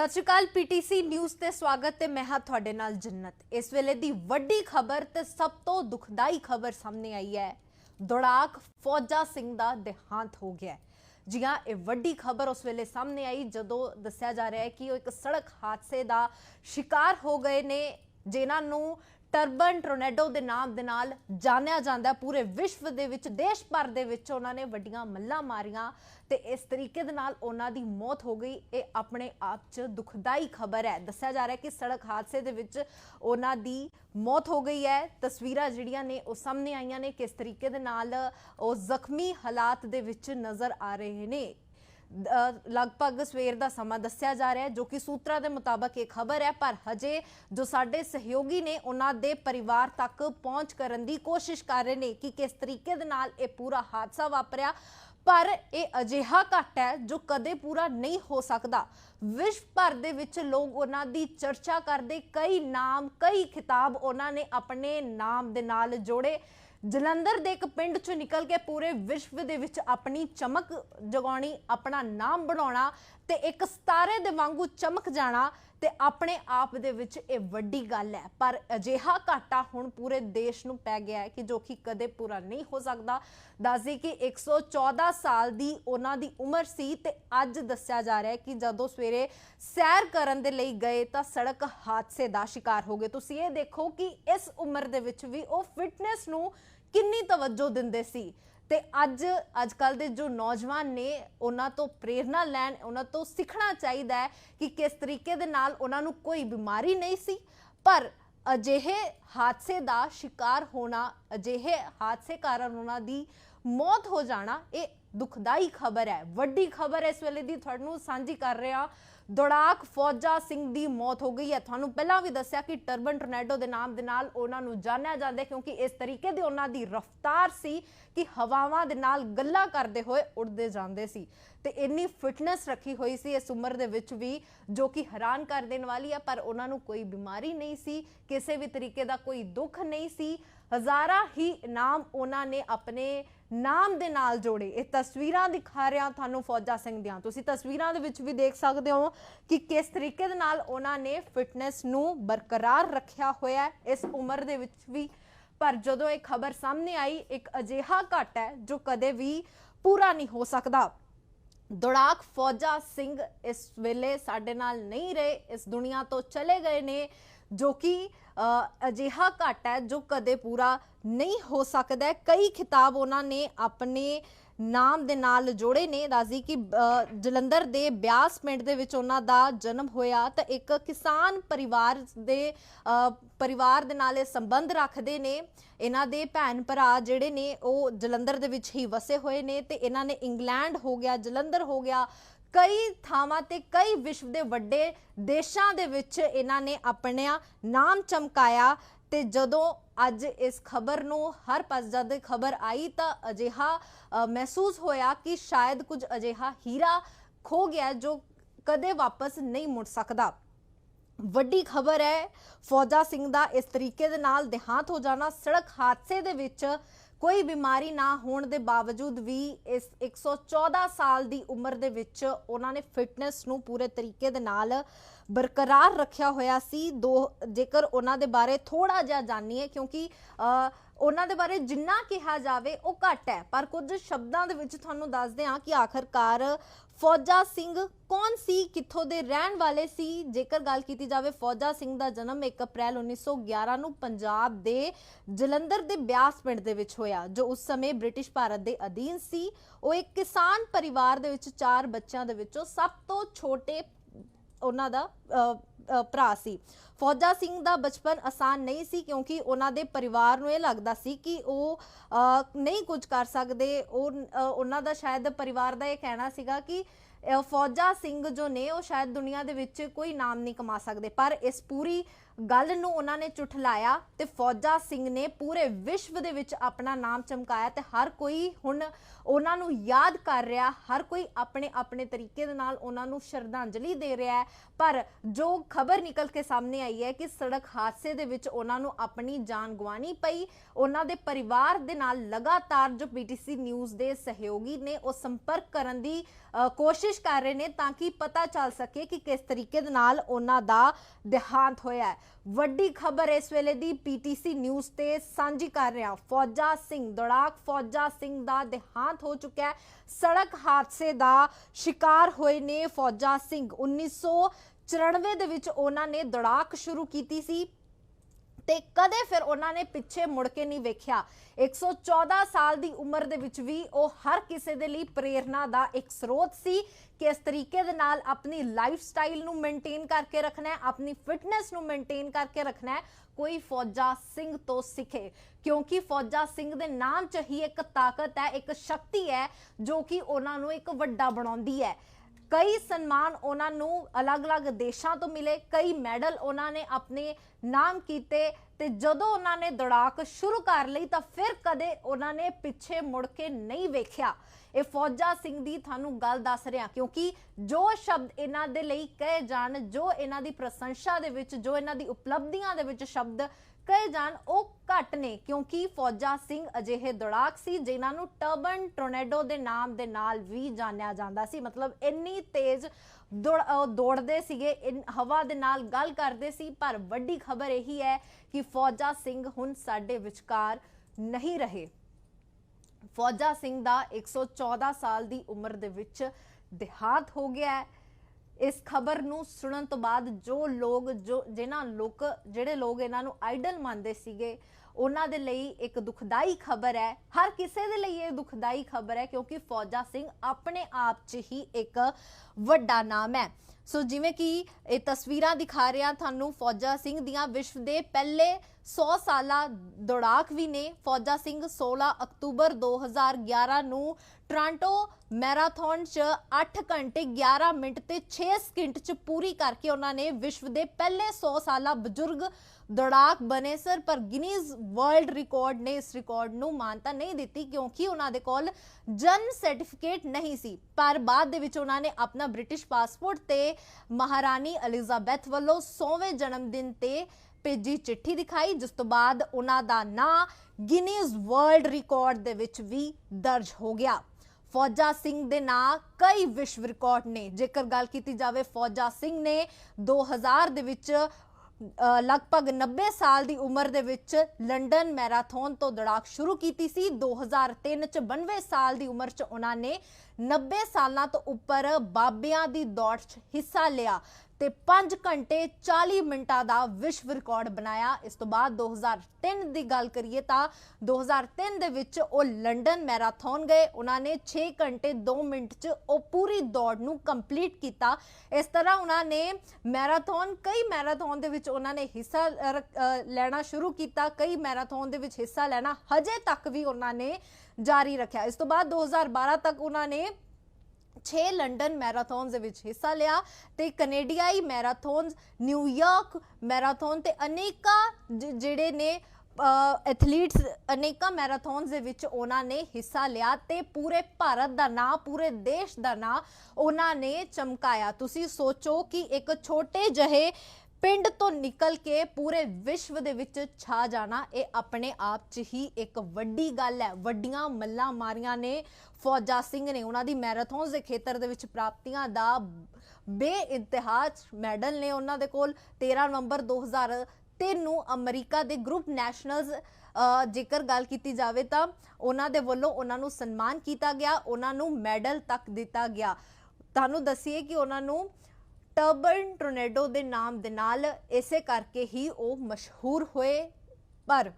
ਸਤਿ ਸ਼੍ਰੀ ਅਕਾਲ, PTC news ਤੇ ਸਵਾਗਤ ਤੇ ਮੈਂ ਹਾਂ ਤੁਹਾਡੇ ਨਾਲ ਜੰਨਤ। ਇਸ ਵੇਲੇ ਦੀ ਵੱਡੀ ਖਬਰ ਤੇ ਸਭ ਤੋਂ ਦੁਖਦਾਈ ਖਬਰ ਸਾਹਮਣੇ ਆਈ ਹੈ। ਦੌੜਾਕ ਫੌਜਾ ਸਿੰਘ ਦਾ ਦੇਹਾਂਤ ਹੋ ਗਿਆ ਜੀ ਹਾਂ ਇਹ ਵੱਡੀ ਖਬਰ ਉਸ ਵੇਲੇ ਸਾਹਮਣੇ ਆਈ, ਜਦੋਂ ਦੱਸਿਆ ਜਾ ਰਿਹਾ ਹੈ ਕਿ ਉਹ ਇੱਕ ਸੜਕ ਹਾਦਸੇ ਦਾ ਸ਼ਿਕਾਰ ਹੋ ਗਏ ਨੇ, ਜਿਨ੍ਹਾਂ ਨੂੰ ਟਰਬਨ ਟੋਰਨੇਡੋ ਦੇ ਨਾਮ ਦੇ ਨਾਲ ਜਾਣਿਆ ਜਾਂਦਾ ਪੂਰੇ ਵਿਸ਼ਵ ਦੇ ਵਿੱਚ, ਦੇਸ਼ ਭਰ ਦੇ ਵਿੱਚ ਉਹਨਾਂ ਨੇ ਵੱਡੀਆਂ ਮੱਲਾਂ ਮਾਰੀਆਂ ਤੇ ਇਸ ਤਰੀਕੇ ਦੇ ਨਾਲ ਉਹਨਾਂ ਦੀ ਮੌਤ ਹੋ ਗਈ। ਇਹ ਆਪਣੇ ਆਪ 'ਚ ਦੁਖਦਾਈ ਖਬਰ ਹੈ। ਦੱਸਿਆ ਜਾ ਰਿਹਾ ਕਿ ਸੜਕ ਹਾਦਸੇ ਦੇ ਵਿੱਚ ਉਹਨਾਂ ਦੀ ਮੌਤ ਹੋ ਗਈ ਹੈ। ਤਸਵੀਰਾਂ ਜਿਹੜੀਆਂ ਨੇ ਉਹ ਸਾਹਮਣੇ ਆਈਆਂ ਨੇ ਕਿਸ ਤਰੀਕੇ ਦੇ ਨਾਲ ਉਹ ਜ਼ਖਮੀ ਹਾਲਾਤ ਦੇ ਵਿੱਚ ਨਜ਼ਰ ਆ ਰਹੇ ਨੇ। ਲਗਭਗ ਸਵੇਰ ਦਾ ਸਮਾਂ ਦੱਸਿਆ ਜਾ ਰਿਹਾ ਹੈ, ਜੋ ਕਿ ਸੂਤਰਾਂ ਦੇ ਮੁਤਾਬਕ ਇਹ ਖਬਰ ਹੈ, ਪਰ ਹਜੇ ਜੋ ਸਾਡੇ ਸਹਿਯੋਗੀ ਨੇ ਉਹਨਾਂ ਦੇ ਪਰਿਵਾਰ ਤੱਕ ਪਹੁੰਚ ਕਰਨ ਦੀ ਕੋਸ਼ਿਸ਼ ਕਰ ਰਹੇ ਨੇ ਕਿ ਕਿਸ ਤਰੀਕੇ ਦੇ ਨਾਲ ਇਹ ਪੂਰਾ ਹਾਦਸਾ ਵਾਪਰਿਆ, ਪਰ ਇਹ ਅਜਿਹਾ ਘਟ ਹੈ ਜੋ ਕਦੇ ਪੂਰਾ ਨਹੀਂ ਹੋ ਸਕਦਾ। ਵਿਸ਼ਵ ਭਰ ਦੇ ਵਿੱਚ ਲੋਕ ਉਹਨਾਂ ਦੀ ਚਰਚਾ ਕਰਦੇ, ਕਈ ਨਾਮ, ਕਈ ਖਿਤਾਬ ਉਹਨਾਂ ਨੇ ਆਪਣੇ ਨਾਮ ਦੇ ਨਾਲ ਜੋੜੇ। ਜਲੰਧਰ ਦੇ ਇੱਕ ਪਿੰਡ ਚੋਂ ਨਿਕਲ ਕੇ ਪੂਰੇ ਵਿਸ਼ਵ ਦੇ ਵਿੱਚ ਆਪਣੀ ਚਮਕ ਜਗਾਉਣੀ, ਆਪਣਾ ਨਾਮ ਬਣਾਉਣਾ ਤੇ ਇੱਕ ਸਤਾਰੇ ਦੇ ਵਾਂਗੂ ਚਮਕ ਜਾਣਾ ਤੇ ਆਪਣੇ ਆਪ ਦੇ ਵਿੱਚ ਇਹ ਵੱਡੀ ਗੱਲ ਹੈ। ਪਰ ਅਜਿਹਾ ਘਾਟਾ ਹੁਣ ਪੂਰੇ ਦੇਸ਼ ਨੂੰ ਪੈ ਗਿਆ ਹੈ ਕਿ ਜੋ ਕਿ ਕਦੇ ਪੂਰਾ ਨਹੀਂ ਹੋ ਸਕਦਾ। ਦੱਸਦੇ ਕਿ 114 ਸਾਲ ਦੀ ਉਹਨਾਂ ਦੀ ਉਮਰ ਸੀ ਤੇ ਅੱਜ ਦੱਸਿਆ ਜਾ ਰਿਹਾ ਹੈ ਕਿ ਜਦੋਂ ਸਵੇਰੇ ਸੈਰ ਕਰਨ ਦੇ ਲਈ ਗਏ ਤਾਂ ਸੜਕ ਹਾਦਸੇ ਦਾ ਸ਼ਿਕਾਰ ਹੋ ਗਏ। ਤੁਸੀਂ ਇਹ ਦੇਖੋ ਕਿ ਇਸ ਉਮਰ ਦੇ ਵਿੱਚ ਵੀ ਉਹ ਫਿਟਨੈਸ ਨੂੰ ਕਿੰਨੀ ਤਵੱਜੋ ਦਿੰਦੇ ਸੀ। ਤੇ ਅੱਜ ਅੱਜ ਕੱਲ ਦੇ ਜੋ ਨੌਜਵਾਨ ਨੇ, ਉਹਨਾਂ ਤੋਂ ਪ੍ਰੇਰਣਾ ਲੈਣ, ਉਹਨਾਂ ਤੋਂ ਸਿੱਖਣਾ ਚਾਹੀਦਾ ਹੈ ਕਿ ਕਿਸ ਤਰੀਕੇ ਦੇ ਨਾਲ ਉਹਨਾਂ ਨੂੰ ਕੋਈ ਬਿਮਾਰੀ ਨਹੀਂ ਸੀ। ਪਰ ਅਜਿਹੇ ਹਾਦਸੇ ਦਾ ਸ਼ਿਕਾਰ ਹੋਣਾ, ਅਜਿਹੇ ਹਾਦਸੇ ਕਾਰਨ ਉਹਨਾਂ ਦੀ ਮੌਤ ਹੋ ਜਾਣਾ, ਇਹ ਦੁਖਦਾਈ ਖਬਰ ਹੈ। ਵੱਡੀ ਖਬਰ ਇਸ ਵੇਲੇ ਦੀ, ਤੁਹਾਨੂੰ ਸਾਂਝੀ ਕਰ ਰਿਹਾ ਦੌੜਾਕ ਫੌਜਾ ਸਿੰਘ ਦੀ ਮੌਤ ਹੋ ਗਈ ਹੈ। ਤੁਹਾਨੂੰ ਪਹਿਲਾਂ ਵੀ ਦੱਸਿਆ ਕਿ ਟਰਬਨ ਟੋਰਨੇਡੋ ਦੇ ਨਾਮ ਦੇ ਨਾਲ ਉਹਨਾਂ ਨੂੰ ਜਾਣਿਆ ਜਾਂਦਾ ਕਿਉਂਕਿ ਇਸ ਤਰੀਕੇ ਦੀ ਉਹਨਾਂ ਦੀ ਰਫ਼ਤਾਰ ਸੀ ਕਿ ਹਵਾਵਾਂ ਦੇ ਨਾਲ ਗੱਲਾਂ ਕਰਦੇ ਹੋਏ ਉੱਡਦੇ ਜਾਂਦੇ ਸੀ ਤੇ ਇੰਨੀ ਫਿਟਨੈਸ ਰੱਖੀ ਹੋਈ ਸੀ ਇਸ ਉਮਰ ਦੇ ਵਿੱਚ ਵੀ ਜੋ ਕਿ ਹੈਰਾਨ ਕਰ ਦੇਣ ਵਾਲੀ ਹੈ, ਪਰ ਉਹਨਾਂ ਨੂੰ ਕੋਈ ਬਿਮਾਰੀ ਨਹੀਂ ਸੀ, ਕਿਸੇ ਵੀ ਤਰੀਕੇ ਦਾ ਕੋਈ ਦੁੱਖ ਨਹੀਂ ਸੀ। ਹਜ਼ਾਰਾਂ ਹੀ ਇਨਾਮ ਉਹਨਾਂ ਨੇ ਆਪਣੇ ਨਾਮ ਦੇ ਨਾਲ ਜੋੜੇ। ਇਹ ਤਸਵੀਰਾਂ ਦਿਖਾ ਰਿਹਾ ਤੁਹਾਨੂੰ ਫੌਜਾ ਸਿੰਘ ਦੀਆਂ। ਤੁਸੀਂ ਤਸਵੀਰਾਂ ਦੇ ਵਿੱਚ ਵੀ ਦੇਖ ਸਕਦੇ ਹੋ ਕਿ ਕਿਸ ਤਰੀਕੇ ਦੇ ਨਾਲ ਉਹਨਾਂ ਨੇ ਫਿਟਨੈਸ ਨੂੰ ਬਰਕਰਾਰ ਰੱਖਿਆ ਹੋਇਆ ਹੈ। ਇਸ ਉਮਰ ਦੇ ਵਿੱਚ ਵੀ। ਪਰ ਜਦੋਂ ਇਹ ਖਬਰ ਸਾਹਮਣੇ ਆਈ, ਇੱਕ ਅਜਿਹਾ ਘਟ ਹੈ ਜੋ ਕਦੇ ਵੀ ਪੂਰਾ ਨਹੀਂ ਹੋ ਸਕਦਾ। ਦੌੜਾਕ ਫੌਜਾ ਸਿੰਘ ਇਸ ਵੇਲੇ ਸਾਡੇ ਨਾਲ ਨਹੀਂ ਰਹੇ। ਇਸ ਦੁਨੀਆ ਤੋਂ ਚਲੇ ਗਏ ਨੇ। ਜੋ ਕਿ ਅਜਿਹਾ ਘਟ ਹੈ ਜੋ ਕਦੇ ਪੂਰਾ ਨਹੀਂ ਹੋ ਸਕਦਾ ਕਈ ਖਿਤਾਬ ਉਹਨਾਂ ਨੇ ਆਪਣੇ ਨਾਮ ਦੇ ਨਾਲ ਜੋੜੇ ਨੇ। ਰਾਜ਼ੀ ਕਿ ਜਲੰਧਰ ਦੇ ਬਿਆਸ ਪਿੰਡ ਦੇ ਵਿੱਚ ਉਹਨਾਂ ਦਾ ਜਨਮ ਹੋਇਆ ਤਾਂ ਇੱਕ ਕਿਸਾਨ ਪਰਿਵਾਰ ਦੇ ਪਰਿਵਾਰ ਦੇ ਨਾਲ ਇਹ ਸੰਬੰਧ ਰੱਖਦੇ ਨੇ। ਇਹਨਾਂ ਦੇ ਭੈਣ ਭਰਾ ਜਿਹੜੇ ਨੇ ਉਹ ਜਲੰਧਰ ਦੇ ਵਿੱਚ ਹੀ ਵਸੇ ਹੋਏ ਨੇ ਤੇ ਇਹਨਾਂ ਨੇ ਇੰਗਲੈਂਡ ਹੋ ਗਿਆ, ਜਲੰਧਰ ਹੋ ਗਿਆ। ਕਈ ਥਾਵਾਂ ਤੇ ਕਈ ਵਿਸ਼ਵ ਦੇ ਵੱਡੇ ਦੇਸ਼ਾਂ ਦੇ ਵਿੱਚ ਇਹਨਾਂ ਨੇ ਆਪਣਿਆ ਨਾਮ ਚਮਕਾਇਆ ਤੇ ਜਦੋਂ ਅੱਜ ਇਸ ਖਬਰ ਨੂੰ ਹਰ ਪਾਸ ਜਦ ਖਬਰ ਆਈ ਤਾਂ ਅਜਿਹਾ ਮਹਿਸੂਸ ਹੋਇਆ ਕਿ ਸ਼ਾਇਦ ਕੁਝ ਅਜਿਹਾ ਹੀਰਾ ਖੋ ਗਿਆ ਜੋ ਕਦੇ ਵਾਪਸ ਨਹੀਂ ਮੁੜ ਸਕਦਾ। ਵੱਡੀ ਖਬਰ ਹੈ, ਫੌਜਾ ਸਿੰਘ ਦਾ ਇਸ ਤਰੀਕੇ ਦੇ ਨਾਲ ਦੇਹਾਂਤ ਹੋ ਜਾਣਾ, ਸੜਕ ਹਾਦਸੇ ਦੇ ਵਿੱਚ ਕੋਈ ਬਿਮਾਰੀ ਨਾ ਹੋਣ ਦੇ ਬਾਵਜੂਦ ਵੀ ਇਸ 114 ਸਾਲ ਦੀ ਉਮਰ ਦੇ ਵਿੱਚ ਉਹਨਾਂ ਨੇ ਫਿਟਨੈਸ ਨੂੰ ਪੂਰੇ ਤਰੀਕੇ ਦੇ ਨਾਲ ਬਰਕਰਾਰ ਰੱਖਿਆ ਹੋਇਆ ਸੀ। ਦੋ, ਜੇਕਰ ਉਹਨਾਂ ਦੇ ਬਾਰੇ ਥੋੜਾ ਜਿਹਾ ਜਾਣੀਏ, ਕਿਉਂਕਿ ਉਹਨਾਂ ਦੇ ਬਾਰੇ ਜਿੰਨਾ ਕਿਹਾ ਜਾਵੇ ਉਹ ਘੱਟ ਹੈ। ਪਰ ਕੁਝ ਸ਼ਬਦਾਂ ਦੇ ਵਿੱਚ ਤੁਹਾਨੂੰ ਦੱਸਦੇ ਹਾਂ ਕਿ ਆਖਰਕਾਰ ਫੌਜਾ ਸਿੰਘ ਕੌਣ ਸੀ ਕਿੱਥੋਂ ਦੇ ਰਹਿਣ ਵਾਲੇ ਸੀ? ਜੇਕਰ ਗੱਲ ਕੀਤੀ ਜਾਵੇ ਫੌਜਾ ਸਿੰਘ ਦਾ ਜਨਮ 1 ਅਪ੍ਰੈਲ 1911 ਨੂੰ ਪੰਜਾਬ ਦੇ ਜਲੰਧਰ ਦੇ ਬਿਆਸ ਪਿੰਡ ਦੇ ਵਿੱਚ ਹੋਇਆ ਜੋ ਉਸ ਸਮੇਂ ਬ੍ਰਿਟਿਸ਼ ਭਾਰਤ ਦੇ ਅਧੀਨ ਸੀ। ਉਹ ਇੱਕ ਕਿਸਾਨ ਪਰਿਵਾਰ ਦੇ ਵਿੱਚ ਚਾਰ ਬੱਚਿਆਂ ਦੇ ਵਿੱਚੋਂ ਸਭ ਤੋਂ ਛੋਟੇ ਉਹਨਾਂ ਦਾ ਅ, ਭਰਾ ਸੀ। ਫੌਜਾ ਸਿੰਘ ਦਾ ਬਚਪਨ ਆਸਾਨ ਨਹੀਂ ਸੀ ਕਿਉਂਕਿ ਉਹਨਾਂ ਦੇ ਪਰਿਵਾਰ ਨੂੰ ਇਹ ਲੱਗਦਾ ਸੀ ਕਿ ਉਹ ਨਹੀਂ ਕੁਝ ਕਰ ਸਕਦੇ। ਉਹ ਉਹਨਾਂ ਦਾ ਸ਼ਾਇਦ ਪਰਿਵਾਰ ਦਾ ਇਹ ਕਹਿਣਾ ਸੀਗਾ ਕਿ ਫੌਜਾ ਸਿੰਘ ਜੋ ਨੇ ਉਹ ਸ਼ਾਇਦ ਦੁਨੀਆ ਦੇ ਵਿੱਚ ਕੋਈ ਨਾਮ ਨਹੀਂ ਕਮਾ ਸਕਦੇ। ਪਰ ਇਸ ਪੂਰੀ ਗੱਲ ਨੂੰ ਉਹਨਾਂ ਨੇ ਝੁਠਲਾਇਆ ਤੇ ਫੌਜਾ ਸਿੰਘ ਨੇ ਪੂਰੇ ਵਿਸ਼ਵ ਦੇ ਵਿੱਚ ਆਪਣਾ ਨਾਮ ਚਮਕਾਇਆ ਤੇ ਹਰ ਕੋਈ ਹੁਣ ਉਹਨਾਂ ਨੂੰ ਯਾਦ ਕਰ ਰਿਹਾ, ਹਰ ਕੋਈ ਆਪਣੇ ਆਪਣੇ ਤਰੀਕੇ ਦੇ ਨਾਲ ਉਹਨਾਂ ਨੂੰ ਸ਼ਰਧਾਂਜਲੀ ਦੇ ਰਿਹਾ ਹੈ। ਪਰ ਜੋ ਖਬਰ ਨਿਕਲ ਕੇ ਸਾਹਮਣੇ ਆਈ ਹੈ ਕਿ ਸੜਕ ਹਾਦਸੇ ਦੇ ਵਿੱਚ ਉਹਨਾਂ ਨੂੰ ਆਪਣੀ ਜਾਨ ਗਵਾਣੀ ਪਈ, ਉਹਨਾਂ ਦੇ ਪਰਿਵਾਰ ਦੇ ਨਾਲ ਲਗਾਤਾਰ ਜੋ ਪੀਟੀਸੀ ਨਿਊਜ਼ ਦੇ ਸਹਿਯੋਗੀ ਨੇ ਉਹ ਸੰਪਰਕ ਕਰਨ ਦੀ ਕੋਸ਼ਿਸ਼ ਕਰ ਰਹੇ ਨੇ ਤਾਂ ਕਿ ਪਤਾ ਚੱਲ ਸਕੇ ਕਿ ਕਿਸ ਤਰੀਕੇ ਦੇ ਨਾਲ ਉਹਨਾਂ ਦਾ ਦੇਹਾਂਤ ਹੋਇਆ ਵੱਡੀ ਖਬਰ ਇਸ ਵੇਲੇ ਦੀ ਪੀਟੀਸੀ ਨਿਊਜ਼ ਤੇ ਸਾਂਝੀ ਕਰ ਰਿਹਾ ਫੌਜਾ ਸਿੰਘ ਦੌੜਾਕ, ਫੌਜਾ ਸਿੰਘ ਦਾ ਦੇਹਾਂਤ ਹੋ ਚੁੱਕਿਆ ਹੈ। ਸੜਕ ਹਾਦਸੇ ਦਾ ਸ਼ਿਕਾਰ ਹੋਏ ਨੇ ਫੌਜਾ ਸਿੰਘ। 1994 ਦੇ ਵਿੱਚ ਉਹਨਾਂ ਨੇ ਦੌੜਾਕ ਸ਼ੁਰੂ ਕੀਤੀ ਸੀ। ਤੇ ਕਦੇ ਫਿਰ ਉਹਨਾਂ ਨੇ ਪਿੱਛੇ ਮੁੜ ਕੇ ਨਹੀਂ ਵੇਖਿਆ। 114 ਸਾਲ ਦੀ ਉਮਰ ਦੇ ਵਿੱਚ ਵੀ ਉਹ ਹਰ ਕਿਸੇ ਦੇ ਲਈ ਪ੍ਰੇਰਣਾ ਦਾ ਇੱਕ ਸਰੋਤ ਸੀ ਕਿਸ ਤਰੀਕੇ ਦੇ ਨਾਲ ਆਪਣੀ ਲਾਈਫ ਸਟਾਈਲ ਨੂੰ ਮੇਨਟੇਨ ਕਰਕੇ ਰੱਖਣਾ ਹੈ, ਆਪਣੀ ਫਿਟਨੈਸ ਨੂੰ ਮੇਨਟੇਨ ਕਰਕੇ ਰੱਖਣਾ ਹੈ। ਕੋਈ ਫੌਜਾ ਸਿੰਘ ਤੋਂ ਸਿੱਖੇ, ਕਿਉਂਕਿ ਫੌਜਾ ਸਿੰਘ ਦੇ ਨਾਮ 'ਚ ਹੀ ਇੱਕ ਤਾਕਤ ਹੈ, ਇੱਕ ਸ਼ਕਤੀ ਹੈ, ਜੋ ਕਿ ਉਹਨਾਂ ਨੂੰ ਇੱਕ ਵੱਡਾ ਬਣਾਉਂਦੀ ਹੈ। ਕਈ ਸਨਮਾਨ ਉਹਨਾਂ ਨੂੰ ਅਲੱਗ-ਅਲੱਗ ਦੇਸ਼ਾਂ ਤੋਂ ਮਿਲੇ, ਕਈ ਮੈਡਲ ਉਹਨਾਂ ਨੇ ਆਪਣੇ ਨਾਮ ਕੀਤੇ ਤੇ ਜਦੋਂ ਉਹਨਾਂ ਨੇ ਦੌੜਾਕ ਸ਼ੁਰੂ ਕਰ ਲਈ ਤਾਂ ਫਿਰ ਕਦੇ ਉਹਨਾਂ ਨੇ ਪਿੱਛੇ ਮੁੜ ਕੇ ਨਹੀਂ ਵੇਖਿਆ। ਇਹ ਫੌਜਾ ਸਿੰਘ ਦੀ ਤੁਹਾਨੂੰ ਗੱਲ ਦੱਸ ਰਿਹਾ, ਕਿਉਂਕਿ ਜੋ ਸ਼ਬਦ ਇਹਨਾਂ ਦੇ ਲਈ ਕਹੇ ਜਾਣ, ਜੋ ਇਹਨਾਂ ਦੀ ਪ੍ਰਸ਼ੰਸਾ ਦੇ ਵਿੱਚ, ਜੋ ਇਹਨਾਂ ਦੀ ਉਪਲਬਧੀਆਂ ਦੇ ਵਿੱਚ ਸ਼ਬਦ ਕਹੇ ਜਾਣ, ਉਹ ਘੱਟ ਨੇ ਕਿਉਂਕਿ ਫੌਜਾ ਸਿੰਘ ਅਜਿਹੇ ਦੌੜਾਕ ਸੀ ਜਿਨ੍ਹਾਂ ਨੂੰ ਟਰਬਨ ਟੋਰਨੇਡੋ ਦੇ ਨਾਮ ਦੇ ਨਾਲ ਵੀ ਜਾਣਿਆ ਜਾਂਦਾ ਸੀ। ਮਤਲਬ ਇੰਨੀ ਤੇਜ਼ ਦੌੜਦੇ ਸੀਗੇ ਹਵਾ ਦੇ ਨਾਲ ਗੱਲ ਕਰਦੇ ਸੀ, ਪਰ ਵੱਡੀ ਖਬਰ ਇਹੀ ਹੈ ਕਿ ਫੌਜਾ ਸਿੰਘ ਹੁਣ ਸਾਡੇ ਵਿਚਕਾਰ ਨਹੀਂ ਰਹੇ। ਫੌਜਾ ਸਿੰਘ ਦਾ 114 ਸਾਲ ਦੀ ਉਮਰ ਦੇ ਵਿੱਚ ਦੇਹਾਂਤ ਹੋ ਗਿਆ ਹੈ। ਇਸ ਖਬਰ ਨੂੰ ਸੁਣਨ ਤੋਂ ਬਾਅਦ ਜੋ ਲੋਕ, ਜੋ ਜਿਨ੍ਹਾਂ ਲੋਕ, ਜਿਹੜੇ ਲੋਕ ਇਹਨਾਂ ਨੂੰ ਆਈਡਲ ਮੰਨਦੇ ਸੀਗੇ, ਉਹਨਾਂ ਦੇ ਲਈ ਇੱਕ ਦੁਖਦਾਈ ਖਬਰ ਹੈ। ਹਰ ਕਿਸੇ ਦੇ ਲਈ ਇਹ ਦੁਖਦਾਈ ਖਬਰ ਹੈ ਕਿਉਂਕਿ ਫੌਜਾ ਸਿੰਘ ਆਪਣੇ ਆਪ 'ਚ ਹੀ ਇੱਕ ਵੱਡਾ ਨਾਮ ਹੈ। ਸੋ ਜਿਵੇਂ ਕਿ ਇਹ ਤਸਵੀਰਾਂ ਦਿਖਾ ਰਿਹਾ, ਤੁਹਾਨੂੰ ਫੌਜਾ ਸਿੰਘ ਦੀਆਂ ਵਿਸ਼ਵ ਦੇ ਪਹਿਲੇ 100 ਸਾਲਾ ਦੌੜਾਕ ਵੀ ਨੇ। ਫੌਜਾ ਸਿੰਘ 16 ਅਕਤੂਬਰ 2011 ਨੂੰ ਟ੍ਰਾਂਟੋ ਮੈਰਾਥਨ 'ਚ 8 ਘੰਟੇ 11 ਮਿੰਟ ਤੇ 6 ਸਕਿੰਟ 'ਚ ਪੂਰੀ ਕਰਕੇ ਉਹਨਾਂ ਨੇ ਵਿਸ਼ਵ ਦੇ ਪਹਿਲੇ 100 ਸਾਲਾ ਬਜ਼ੁਰਗ ਦੌੜਾਕ ਬਣੇ ਸਰ, ਪਰ ਗਿਨੀਜ਼ ਵਰਲਡ ਰਿਕਾਰਡ ਨੇ ਇਸ ਰਿਕਾਰਡ ਨੂੰ ਮਾਨਤਾ ਨਹੀਂ ਦਿੱਤੀ ਕਿਉਂਕਿ ਉਹਨਾਂ ਦੇ ਕੋਲ ਜਨਮ ਸਰਟੀਫਿਕੇਟ ਨਹੀਂ ਸੀ। ਪਰ ਬਾਅਦ ਦੇ ਵਿੱਚ ਉਹਨਾਂ ਨੇ ਆਪਣਾ ਬ੍ਰਿਟਿਸ਼ ਪਾਸਪੋਰਟ ਤੇ ਮਹਾਰਾਣੀ ਐਲਿਜ਼ਾਬੈਥ ਵੱਲੋਂ 100ਵੇਂ ਜਨਮ ਦਿਨ ਤੇ ਭੇਜੀ ਚਿੱਠੀ ਦਿਖਾਈ, ਜਿਸ ਤੋਂ ਬਾਅਦ ਉਹਨਾਂ ਦਾ ਨਾਂ ਗਿਨੀਜ਼ ਵਰਲਡ ਰਿਕਾਰਡ ਦੇ ਵਿੱਚ ਵੀ ਦਰਜ ਹੋ ਗਿਆ। ਫੌਜਾ ਸਿੰਘ ਦੇ ਨਾਂ ਕਈ ਵਿਸ਼ਵ ਰਿਕਾਰਡ ਨੇ। ਜੇਕਰ ਗੱਲ ਕੀਤੀ ਜਾਵੇ ਫੌਜਾ ਸਿੰਘ ਨੇ 2000 ਦੇ ਵਿੱਚ ਅ, ਲਗਭਗ 90 ਸਾਲ ਦੀ ਉਮਰ ਦੇ ਵਿੱਚ ਲੰਡਨ ਮੈਰਾਥਨ ਤੋਂ ਦੌੜਾਕ ਸ਼ੁਰੂ ਕੀਤੀ ਸੀ। 2003 ਚ 92 ਸਾਲ ਦੀ ਉਮਰ ਚ ਉਹਨਾਂ ਨੇ 90 ਸਾਲਾਂ ਤੋਂ ਉੱਪਰ ਬਾਬਿਆਂ ਦੀ ਦੌੜ 'ਚ ਹਿੱਸਾ ਲਿਆ। ਤੇ 5 ਘੰਟੇ 40 ਮਿੰਟਾਂ ਦਾ ਵਿਸ਼ਵ ਰਿਕਾਰਡ ਬਣਾਇਆ। ਇਸ ਤੋਂ ਬਾਅਦ 2003 ਦੀ ਗੱਲ ਕਰੀਏ ਤਾਂ 2003 ਦੇ ਵਿੱਚ ਉਹ ਲੰਡਨ ਮੈਰਾਥਨ ਗਏ। ਉਹਨਾਂ ਨੇ 6 ਘੰਟੇ 2 ਮਿੰਟ 'ਚ ਉਹ ਪੂਰੀ ਦੌੜ ਨੂੰ ਕੰਪਲੀਟ ਕੀਤਾ। ਇਸ ਤਰ੍ਹਾਂ ਉਹਨਾਂ ਨੇ ਮੈਰਾਥਨ, ਕਈ ਮੈਰਾਥਨ ਦੇ ਵਿੱਚ ਉਹਨਾਂ ਨੇ ਹਿੱਸਾ ਰ- ਲੈਣਾ ਸ਼ੁਰੂ ਕੀਤਾ। ਕਈ ਮੈਰਾਥਨ ਦੇ ਵਿੱਚ ਹਿੱਸਾ ਲੈਣਾ ਹਜੇ ਤੱਕ ਵੀ ਉਹਨਾਂ ਨੇ ਜਾਰੀ ਰੱਖਿਆ। ਇਸ ਤੋਂ ਬਾਅਦ 2012 ਤੱਕ ਉਹਨਾਂ ਨੇ 6 ਲੰਡਨ ਮੈਰਾਥਨਸ ਦੇ ਵਿੱਚ ਹਿੱਸਾ ਲਿਆ ਤੇ ਕੈਨੇਡੀਆਈ ਮੈਰਾਥਨਸ ਨਿਊਯਾਰਕ ਮੈਰਾਥਨ ਤੇ ਅਨੇਕਾਂ ਜਿਹੜੇ ਨੇ ਐਥਲੀਟਸ, ਅਨੇਕਾਂ ਮੈਰਾਥਨਸ ਦੇ ਵਿੱਚ ਉਹਨਾਂ ਨੇ ਹਿੱਸਾ ਲਿਆ ਤੇ ਪੂਰੇ ਭਾਰਤ ਦਾ ਨਾਂ, ਪੂਰੇ ਦੇਸ਼ ਦਾ ਨਾਂ ਉਹਨਾਂ ਨੇ ਚਮਕਾਇਆ। ਤੁਸੀਂ ਸੋਚੋ ਕਿ ਇੱਕ ਛੋਟੇ ਜਿਹੇ ਪਿੰਡ ਤੋਂ ਨਿਕਲ ਕੇ ਪੂਰੇ ਵਿਸ਼ਵ ਦੇ ਵਿੱਚ ਛਾ ਜਾਣਾ, ਇਹ ਆਪਣੇ ਆਪ 'ਚ ਹੀ ਇੱਕ ਵੱਡੀ ਗੱਲ ਹੈ। ਵੱਡੀਆਂ ਮੱਲਾਂ ਮਾਰੀਆਂ ਨੇ। ਫੌਜਾ ਸਿੰਘ ਨੇ ਉਹਨਾਂ ਦੀ ਮੈਰਾਥਨਸ ਦੇ ਖੇਤਰ ਦੇ ਵਿੱਚ ਪ੍ਰਾਪਤੀਆਂ ਦਾ ਬੇਇੰਤਿਹਾਜ ਮੈਡਲ ਨੇ ਉਹਨਾਂ ਦੇ ਕੋਲ। 13 ਨਵੰਬਰ 2003 ਨੂੰ ਅਮਰੀਕਾ ਦੇ ਗਰੁੱਪ ਨੈਸ਼ਨਲਜ਼ ਜੇਕਰ ਗੱਲ ਕੀਤੀ ਜਾਵੇ ਤਾਂ ਉਹਨਾਂ ਦੇ ਵੱਲੋਂ ਉਹਨਾਂ ਨੂੰ ਸਨਮਾਨ ਕੀਤਾ ਗਿਆ, ਉਹਨਾਂ ਨੂੰ ਮੈਡਲ ਤੱਕ ਦਿੱਤਾ ਗਿਆ। ਤੁਹਾਨੂੰ ਦੱਸੀਏ ਕਿ ਉਹਨਾਂ ਨੂੰ ਟਰਬਨ ਟੋਰਨੇਡੋ ਦੇ ਨਾਮ ਦੇ ਨਾਲ ਇਸੇ ਕਰਕੇ ਹੀ ਉਹ ਮਸ਼ਹੂਰ ਹੋਏ। ਪਰ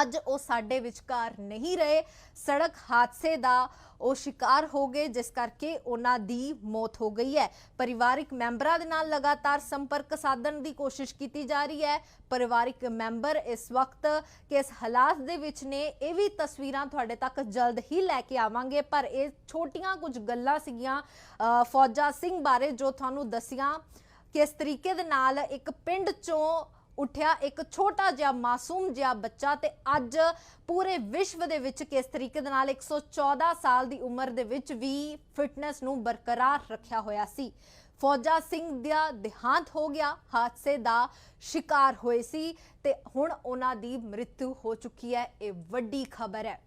ਅੱਜ ਉਹ ਸਾਡੇ ਵਿਚਕਾਰ ਨਹੀਂ ਰਹੇ। ਸੜਕ ਹਾਦਸੇ ਦਾ ਉਹ ਸ਼ਿਕਾਰ ਹੋ ਗਏ, ਜਿਸ ਕਰਕੇ ਉਹਨਾਂ ਦੀ ਮੌਤ ਹੋ ਗਈ ਹੈ। ਪਰਿਵਾਰਿਕ ਮੈਂਬਰਾਂ ਦੇ ਨਾਲ ਲਗਾਤਾਰ ਸੰਪਰਕ ਸਾਧਣ ਦੀ ਕੋਸ਼ਿਸ਼ ਕੀਤੀ ਜਾ ਰਹੀ ਹੈ। ਪਰਿਵਾਰਿਕ ਮੈਂਬਰ ਇਸ ਵਕਤ ਕਿਸ ਹਾਲਾਤ ਦੇ ਵਿੱਚ ਨੇ, ਇਹ ਵੀ ਤਸਵੀਰਾਂ ਤੁਹਾਡੇ ਤੱਕ ਜਲਦ ਹੀ ਲੈ ਕੇ ਆਵਾਂਗੇ। ਪਰ ਇਹ ਛੋਟੀਆਂ ਕੁਝ ਗੱਲਾਂ ਸੀਗੀਆਂ ਫੌਜਾ ਸਿੰਘ ਬਾਰੇ ਜੋ ਤੁਹਾਨੂੰ ਦੱਸੀਆਂ। ਕਿਸ ਤਰੀਕੇ ਦੇ ਨਾਲ ਇੱਕ ਪਿੰਡ ਚੋਂ ਉੱਠਿਆ ਇੱਕ ਛੋਟਾ ਜਿਹਾ ਮਾਸੂਮ ਜਿਹਾ ਬੱਚਾ ਤੇ ਅੱਜ ਪੂਰੇ ਵਿਸ਼ਵ ਦੇ ਵਿੱਚ ਕਿਸ ਤਰੀਕੇ ਦੇ ਨਾਲ 114 ਸਾਲ ਦੀ ਉਮਰ ਦੇ ਵਿੱਚ ਵੀ ਫਿਟਨੈਸ ਨੂੰ ਬਰਕਰਾਰ ਰੱਖਿਆ ਹੋਇਆ ਸੀ। ਫੌਜਾ ਸਿੰਘ ਦਾ ਦੇਹਾਂਤ ਹੋ ਗਿਆ, ਹਾਦਸੇ ਦਾ ਸ਼ਿਕਾਰ ਹੋਏ ਸੀ ਤੇ ਹੁਣ ਉਹਨਾਂ ਦੀ ਮ੍ਰਿਤੂ ਹੋ ਚੁੱਕੀ ਹੈ। ਇਹ ਵੱਡੀ ਖਬਰ ਹੈ।